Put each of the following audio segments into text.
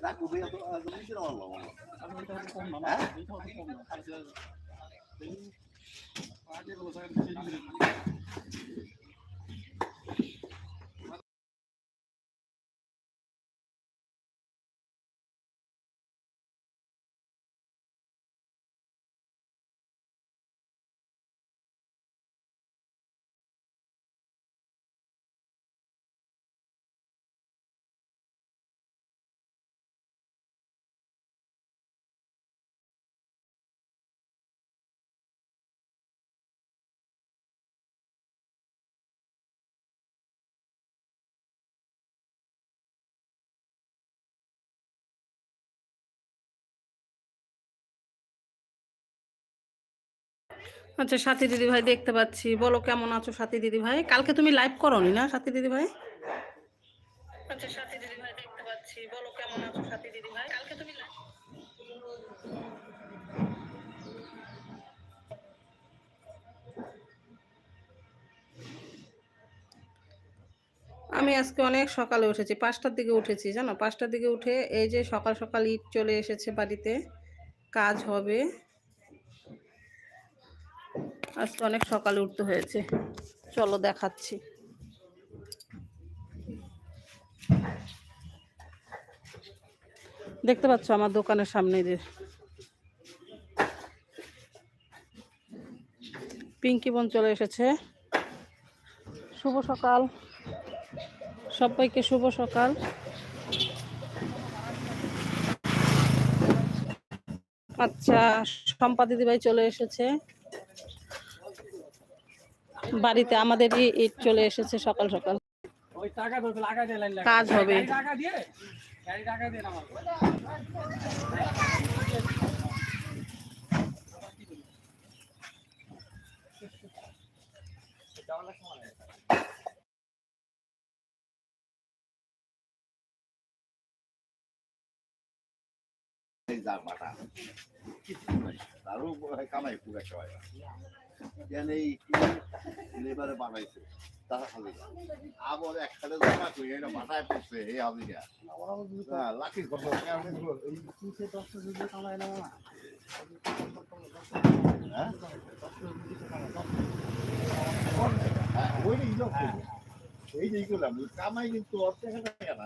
Saco veio a do girolão. Tem. আচ্ছা সাথী দিদি ভাই দেখতে পাচ্ছি। বলো কেমন আছো সাথী দিদি ভাই কালকে তুমি লাইভ করনি না সাথী দিদি ভাই আচ্ছা সাথী দিদি ভাই দেখতে পাচ্ছি। বলো কেমন আছো সাথী দিদি ভাই কালকে তুমি আমি আজকে অনেক সকালে উঠেছি পাঁচটার দিকে উঠেছি জানো? পাঁচটার দিকে উঠে এই যে সকাল সকাল ইট চলে এসেছে বাড়িতে কাজ হবে। আজকে অনেক সকালে উঠতে হয়েছে। চলো দেখাচ্ছি। দেখতে পাচ্ছ আমার দোকানের সামনে যে পিঙ্কি বোন চলে এসেছে। শুভ সকাল। সবাইকে শুভ সকাল। আচ্ছা সম্পা দিদিভাই চলে এসেছে। বাড়িতে আমাদের ইট চলে এসেছে সকাল সকাল। কাজ হবে। তারও কামাই পুরা সবাই এই লেবারে বানাইছে তারা আবার একসাথে জমা পড়ছে এই আমি হ্যাঁ? লাঠির কথা হ্যাঁ এই যে কামাই কিন্তু অর্ধেক টাকা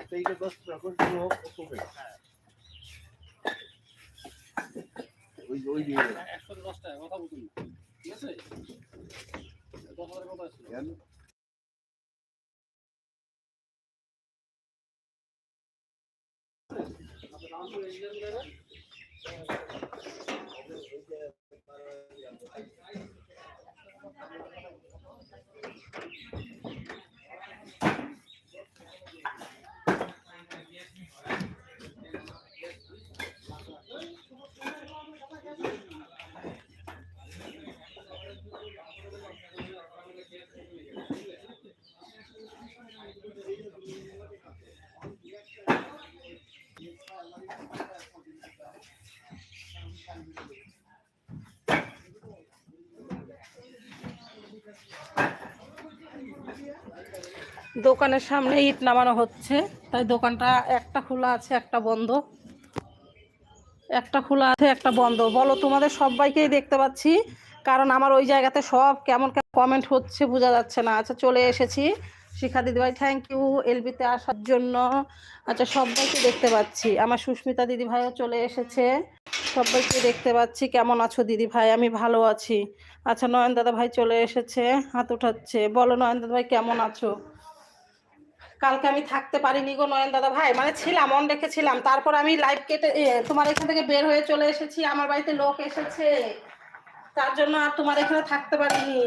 একটা ইটা দশ টাকা করে হোক, কমে। ওই ওই একশো দশ টাকা কথা বলুন ঠিক আছে দশ হাজার কথা আছে কেন? দোকানের সামনে ইট নামানো হচ্ছে। তাই দোকানটা একটা খোলা আছে, একটা বন্ধ। একটা খোলা আছে, একটা বন্ধ। বলো, তোমাদের সবাইকেই দেখতে পাচ্ছি, কারণ আমার ওই জায়গাতে সব কেমন কেমন কমেন্ট হচ্ছে, বোঝা যাচ্ছে না। আচ্ছা চলে এসেছি। শিখা দিদিভাই থ্যাংক ইউ এলবিতে আসার জন্য। আচ্ছা সবাইকে দেখতে পাচ্ছি। আমার সুস্মিতা দিদিভাইও চলে এসেছে। সবাইকে দেখতে পাচ্ছি। কেমন আছো দিদি ভাই আমি ভালো আছি। আচ্ছা নয়ন দাদা ভাই চলে এসেছে, হাত উঠাচ্ছে। বলো নয়ন দাদা ভাই, কেমন আছো? কালকে আমি থাকতে পারিনি গো নয়ন দাদা ভাই। মানে ছিলাম অন রেখেছিলাম। তারপর আমি লাইভ কেটে তোমার এখান থেকে বের হয়ে চলে এসেছি। আমার বাড়িতে লোক এসেছে। তার জন্য আর তোমার এখানে থাকতে পারিনি।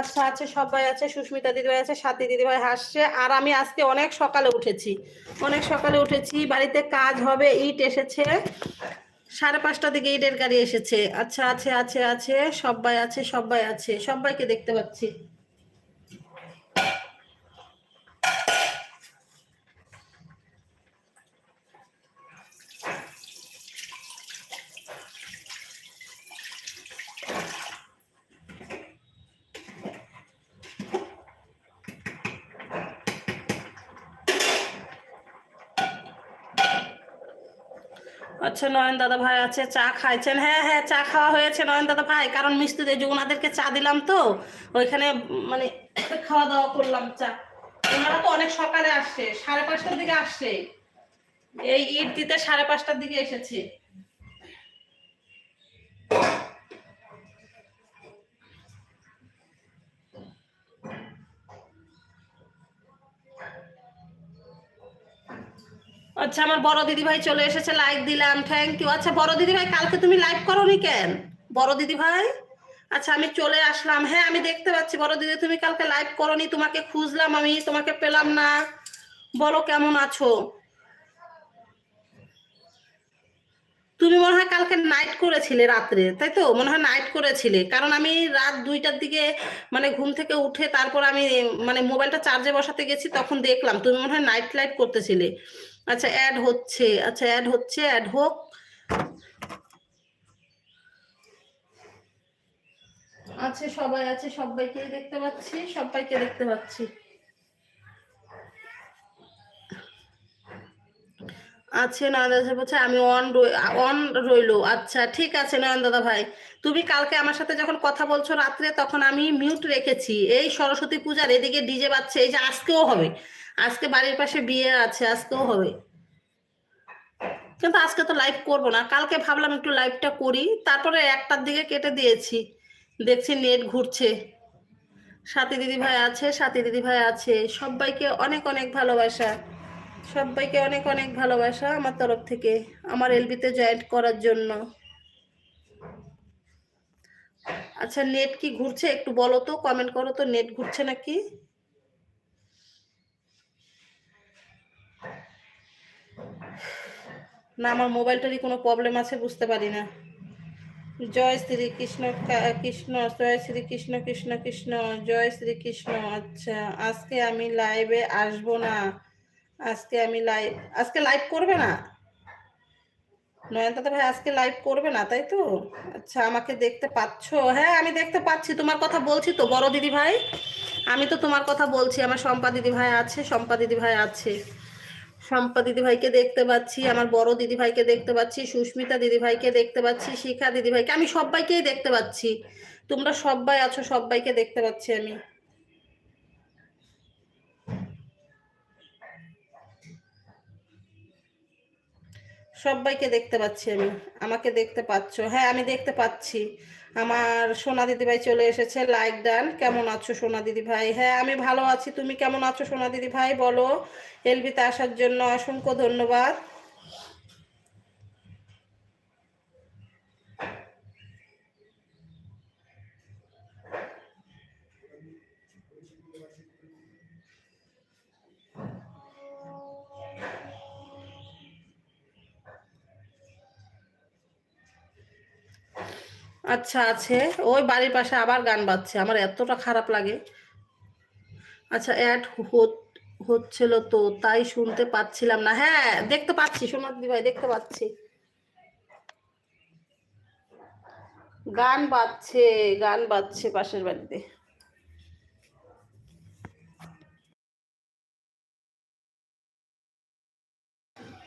আচ্ছা আছে, সবাই আছে। সুস্মিতা দিদিভাই আছে সাথী দিদিভাই হাসছে আর আমি আজকে অনেক সকালে উঠেছি। অনেক সকালে উঠেছি। বাড়িতে কাজ হবে, ইট এসেছে। সাড়ে পাঁচটা দিকে ইটের গাড়ি এসেছে। আচ্ছা আছে আছে আছে। সবাই আছে সবাই আছে। সবাইকে দেখতে পাচ্ছি। আচ্ছা নয়ন দাদা ভাই আছে, চা খাইছেন। হ্যাঁ হ্যাঁ চা খাওয়া হয়েছে নয়ন দাদা ভাই। কারণ মিস্ত্রিদের যে ওনাদেরকে চা দিলাম তো, ওইখানে মানে খাওয়া দাওয়া করলাম চা। ওনারা তো অনেক সকালে আসছে সাড়ে পাঁচটার দিকে আসছে এই ঈদ দিতে সাড়ে পাঁচটার দিকে এসেছে। আচ্ছা আমার বড় দিদি ভাই চলে এসেছে লাইক দিলাম থ্যাংক ইউ আচ্ছা বড় দিদি ভাই কালকে তুমি লাইভ করোনি কেন? বড় দিদি ভাই আচ্ছা আমি চলে আসলাম। হ্যাঁ আমি দেখতে পাচ্ছি, বড় দিদি, তুমি কালকে লাইভ করোনি, তোমাকে খুঁজলাম আমি, তোমাকে পেলাম না। বলো, কেমন আছো? তুমি মনে হয় কালকে নাইট করেছিলে রাত্রে, তাই তো? মনে হয় নাইট করেছিলে। কারণ আমি রাত দুইটার দিকে মানে ঘুম থেকে উঠে তারপর আমি মানে মোবাইলটা চার্জে বসাতে গেছি, তখন দেখলাম। তুমি মনে হয় নাইট লাইট করতেছিলে। আচ্ছা অ্যাড হচ্ছে। আচ্ছা অ্যাড হচ্ছে অ্যাড হোক। আছে সবাই আছে সবাইকে দেখতে পাচ্ছি সবাইকে দেখতে পাচ্ছি। আছে নয়ন দাদা বলছে আমি অন অন রইল। আচ্ছা ঠিক আছে নয়ন দাদা ভাই। তুমি কালকে আমার সাথে যখন কথা বলছো রাত্রে তখন আমি মিউট রেখেছি। এই সরস্বতী পূজার এদিকে ডিজে বাজছে এই যে আজকেও হবে। আজকে বাড়ির পাশে বিয়ে আছে, আজকেও হবে। কিন্তু আজকে তো লাইভ করব না। কালকে ভাবলাম একটু লাইভটা করি। তারপরে একটার দিকে কেটে দিয়েছি। দেখছি নেট ঘুরছে। সাথী দিদি ভাই আছে, সাথী দিদি ভাই আছে। সবাইকে অনেক অনেক ভালোবাসা। সবাইকে অনেক অনেক ভালোবাসা আমার তরফ থেকে, আমার এলবিতে জয়েন্ট করার জন্য। আচ্ছা নেট কি ঘুরছে একটু বলো তো কমেন্ট করো তো নেট ঘুরছে নাকি? না, আমার মোবাইলটারই কোনো প্রবলেম আছে, বুঝতে পারি না। জয় শ্রী কৃষ্ণ কৃষ্ণ, জয় শ্রী কৃষ্ণ কৃষ্ণ কৃষ্ণ, জয় শ্রী কৃষ্ণ। আচ্ছা আজকে আমি লাইভে আসব না। আজকে আমি লাইভ আজকে লাইভ করবে না? নয়নতা ভাই, আজকে লাইভ করবে না, তাই তো? আচ্ছা আমাকে দেখতে পাচ্ছো? হ্যাঁ আমি দেখতে পাচ্ছি, তোমার কথা বলছি তো, বড় দিদি ভাই। আমি তো তোমার কথা বলছি, আমার শম্পা দিদি ভাই আছে, শম্পা দিদি ভাই আছে। শম্পা দিদি ভাইকে দেখতে পাচ্ছি, আমার বড় দিদি ভাইকে দেখতে পাচ্ছি, সুস্মিতা দিদি ভাইকে দেখতে পাচ্ছি, শিখা দিদি ভাইকে আমি সবাইকেই দেখতে পাচ্ছি। তোমরা সবাই আছো সবাইকে দেখতে পাচ্ছি আমি। সবাইকে দেখতে পাচ্ছি আমি, আমাকে দেখতে পাচ্ছো হ্যাঁ আমি দেখতে পাচ্ছি। আমার সোনা দিদি ভাই চলে এসেছে, লাইক ডান কেমন আছো সোনা দিদি ভাই হ্যাঁ আমি ভালো আছি। তুমি কেমন আছো সোনা দিদি ভাই বলো। এলবিতে আসার জন্য অসংখ্য ধন্যবাদ। আচ্ছা আছে। ওই বাড়ির পাশে আবার গান বাজছে। আমার এতটা খারাপ লাগে। আচ্ছা অ্যাড হচ্ছিল তো, তাই শুনতে পাচ্ছিলাম না। হ্যাঁ দেখতে পাচ্ছি সোনার দিদি ভাই দেখতে পাচ্ছি। গান বাজছে গান বাজছে পাশের বাড়িতে।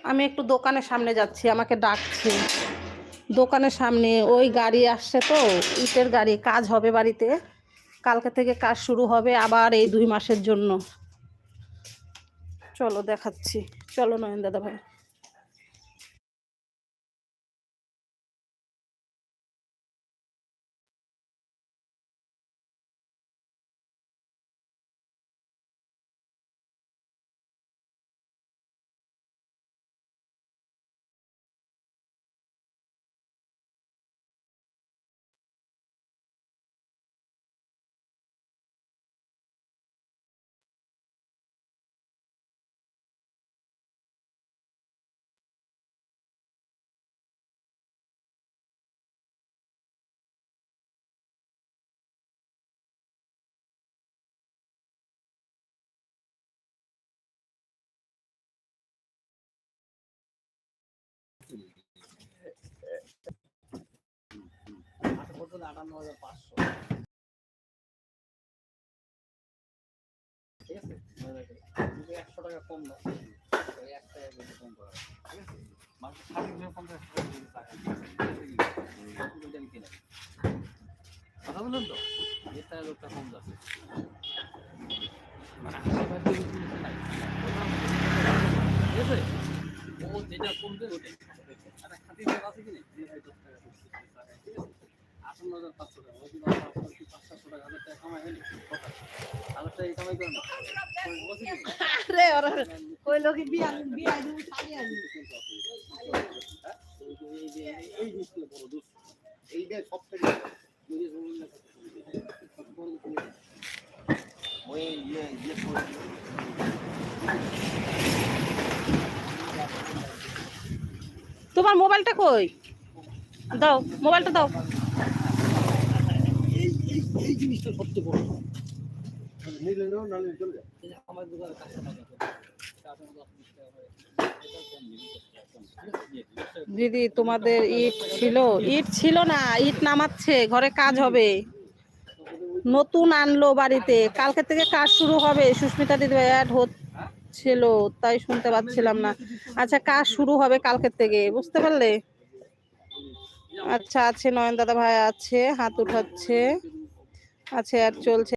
আমি একটু দোকানের সামনে যাচ্ছি, আমাকে ডাকছে। দোকানের সামনে ওই গাড়ি আসছে তো, ইটের গাড়ি, কাজ হবে বাড়িতে। কালকে থেকে কাজ শুরু হবে আবার এই দুই মাসের জন্য। চলো দেখাচ্ছি। চলো নয়ন দাদা ভাই। আটান্ন হাজার পাঁচশো। ঠিক আছে? একশো টাকা কম কিনে কথা বললেন তো? এর লোকটা কম যাচ্ছে মানে ঠিক আছে? যেটা কমবে ওটাই একটা খাঁটি তেল আছে কি নেই? যে ভাই দশ টাকা, বিশ টাকা, ঠিক আছে? আটান্ন হাজার পাঁচশো টাকা, ওই দিন আমার পাঁচ সাতশো টাকা, হাজার টাকা কামাই হয়নি, কথা। হাজার টাকা কামাই করে না। ওই বসে কি? রে ওরা কইলো কি বিয়া বিয়া হ্যাঁ? এই বড় তোমার মোবাইলটা কই দাও, মোবাইলটা দাও এই জিনিসটা সবচেয়ে বড় নিলে নাও নালে চলে যায় এই যে আমার দোকানে কাঁচা টাকা করে, কাঁচা দশ বিশ টাকা করে, এটা কম দিবি, দশ টাকা দিয়ে দিবি, দশ টাকা কম। দিদি তোমাদের ইট ছিল? ইট ছিল না ইট নামাচ্ছে ঘরে কাজ হবে। নতুন আনলো বাড়িতে কালকে থেকে কাজ শুরু হবে। সুস্মিতা দিদি অ্যাড হচ্ছিল তাই শুনতে পাচ্ছিলাম না। আচ্ছা কাজ শুরু হবে কালকে থেকে বুঝতে পারলে? আচ্ছা আছে নয়ন দাদা ভাই আছে হাত উঠাচ্ছে আছে আর চলছে।